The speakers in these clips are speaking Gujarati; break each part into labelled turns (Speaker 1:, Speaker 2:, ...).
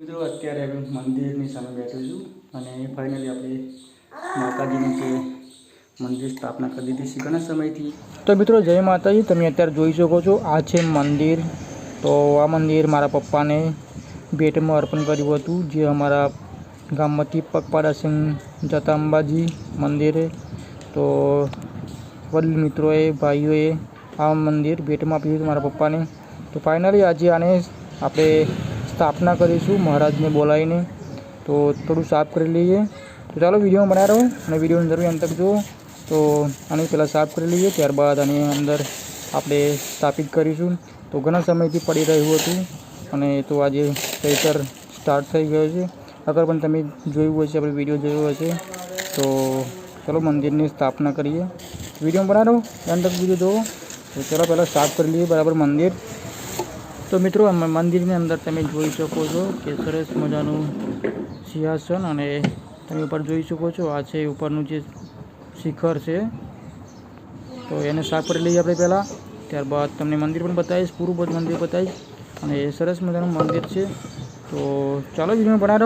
Speaker 1: મિત્રો, અત્યારે અમે મંદિરની સામે બેઠું છું અને ફાઇનલી આપણે માતાજીની જે મંદિર સ્થાપના કરી દીધી છે ઘણા સમયથી.
Speaker 2: તો મિત્રો, જય માતાજી. તમે અત્યારે જોઈ શકો છો, આ છે મંદિર. તો આ મંદિર મારા પપ્પાને ભેટમાં અર્પણ કર્યું હતું, જે અમારા ગામમાંથી પગપાડા સિંહ જતા અંબાજી મંદિરે. તો વડીલ મિત્રોએ, ભાઈઓએ આ મંદિર ભેટમાં આપ્યું હતું મારા પપ્પાને. તો ફાઇનલી આજે આને આપણે સ્થાપના કરીશું, મહારાજને બોલાવીને. તો થોડું સાફ કરી લઈએ. તો ચાલો વિડીયોમાં બનાવી રહો અને વિડીયોની જરૂર અંત તક જુઓ. તો આને પહેલાં સાફ કરી લઈએ, ત્યારબાદ આની અંદર આપણે સ્થાપિત કરીશું. તો ઘણા સમયથી પડી રહ્યું હતું અને તો આજે ચૈતર સ્ટાર્ટ થઈ ગયો છે. અગર પણ તમે જોયું હશે, આપણે વીડિયો જોયો હશે, તો ચલો મંદિરની સ્થાપના કરીએ. વીડિયો બનાવો અંત તક વીડિયો જુઓ. તો ચલો પહેલાં સાફ કરી લઈએ, બરાબર મંદિર. તો મિત્રો, અમે મંદિરની અંદર તમે જોઈ શકો છો કે સરસ મજાનું સિંહાસન અને તમે ઉપર જોઈ શકો છો, આ છે ઉપરનું જે શિખર છે. તો એને સાફ કરી લઈએ આપણે પહેલાં. ત્યારબાદ તમને મંદિર પણ બતાવીશ, પૂરું બધું મંદિર બતાવીશ. અને એ સરસ મજાનું મંદિર છે. તો ચાલો વીડિયો બનાવી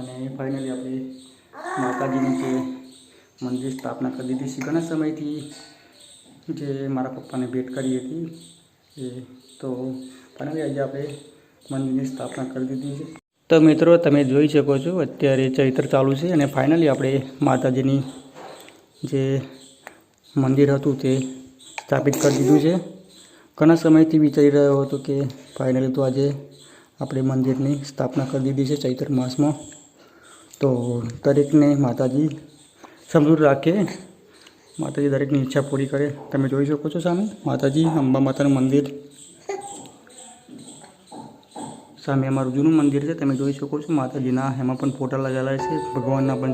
Speaker 1: અને ફાઇનલી આપણે માતાજીની જે મંદિર સ્થાપના કરી દીધી છે. ઘણા સમયથી જે મારા પપ્પાને ભેટ કરી હતી એ તો ફાઇનલી આજે આપણે મંદિરની સ્થાપના કરી દીધી છે. તો મિત્રો, તમે જોઈ શકો છો, અત્યારે ચૈત્ર ચાલુ છે અને ફાઇનલી આપણે માતાજીની જે મંદિર હતું તે સ્થાપિત કરી દીધું છે. ઘણા સમયથી વિચારી રહ્યો હતો કે ફાઇનલી તો આજે આપણે મંદિરની સ્થાપના કરી દીધી છે ચૈત્ર માસમાં. તો દરેકને માતાજી સમૃદ્ધ રાખે. માતાજી દરેકની ઈચ્છા પૂરી કરે. તમે જોઈ શકો છો સામે. માતાજી અંબા માતાનું મંદિર. સામે અમારું જૂનું મંદિર છે. તમે જોઈ શકો છો માતાજીના એમાં પણ ફોટા લગાવેલા છે. ભગવાનના પણ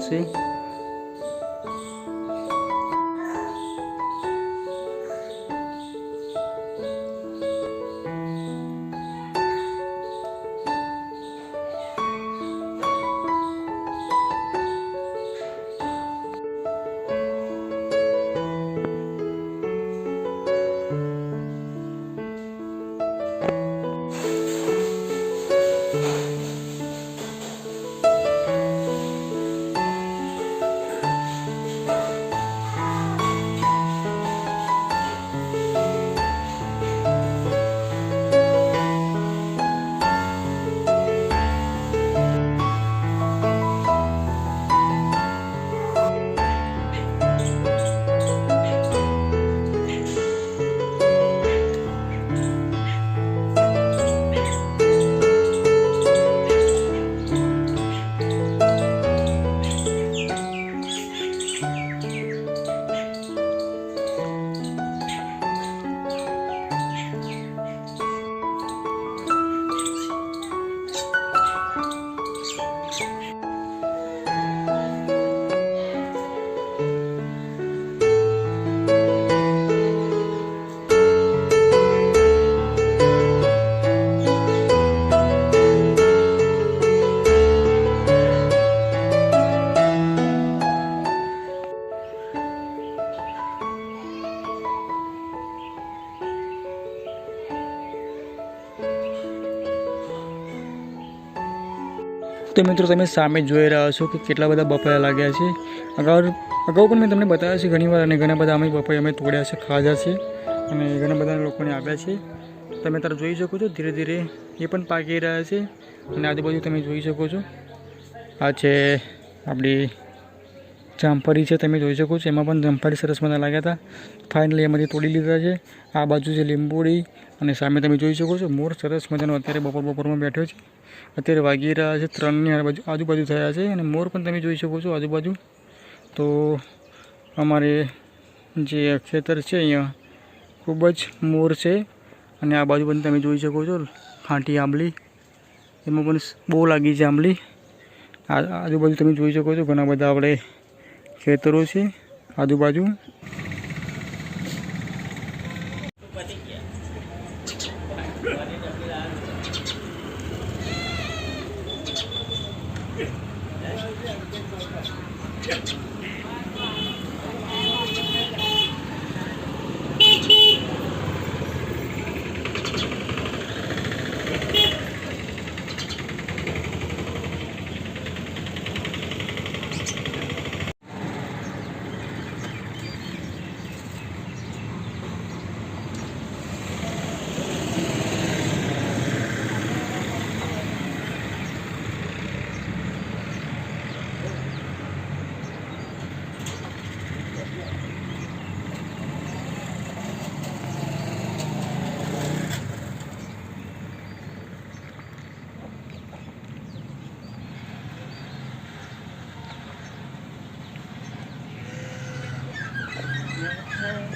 Speaker 1: તો મિત્રો તમે સામે જોઈ રહ્યા છો કે કેટલા બધા બપાયા લાગ્યા છે. અગાઉ અગાઉ પણ મેં તમને બતાવ્યા છે ઘણીવાર અને ઘણા બધા અમે બપૈયા અમે તોડ્યા છે, ખાધા છે અને ઘણા બધા લોકોને આપ્યા છે. તમે તારે જોઈ શકો છો ધીરે ધીરે એ પણ પાકી રહ્યા છે અને આજુબાજુ તમે જોઈ શકો છો. આ છે આપણી જામફળી છે, તમે જોઈ શકો છો. એમાં પણ જામફળી સરસ મજા લાગ્યા હતા. ફાઇનલી એમાંથી તોડી લીધા છે. આ બાજુ છે લીંબોળી અને સામે તમે જોઈ શકો છો. મોર સરસ મજાનો અત્યારે બપોર બપોરમાં બેઠો છે. અત્યારે વાગી રહ્યા છે ત્રણની આજુબાજુ આજુબાજુ થયા છે અને મોર પણ તમે જોઈ શકો છો આજુબાજુ. તો અમારે જે ખેતર છે અહીંયા, ખૂબ જ મોર છે અને આ બાજુ પણ તમે જોઈ શકો છો ખાંટી આંબલી. એમાં પણ બહુ લાગી છે આંબલી. આજુબાજુ તમે જોઈ શકો છો ઘણા બધા આપણે ખેતરો છે આજુબાજુ. Yeah. her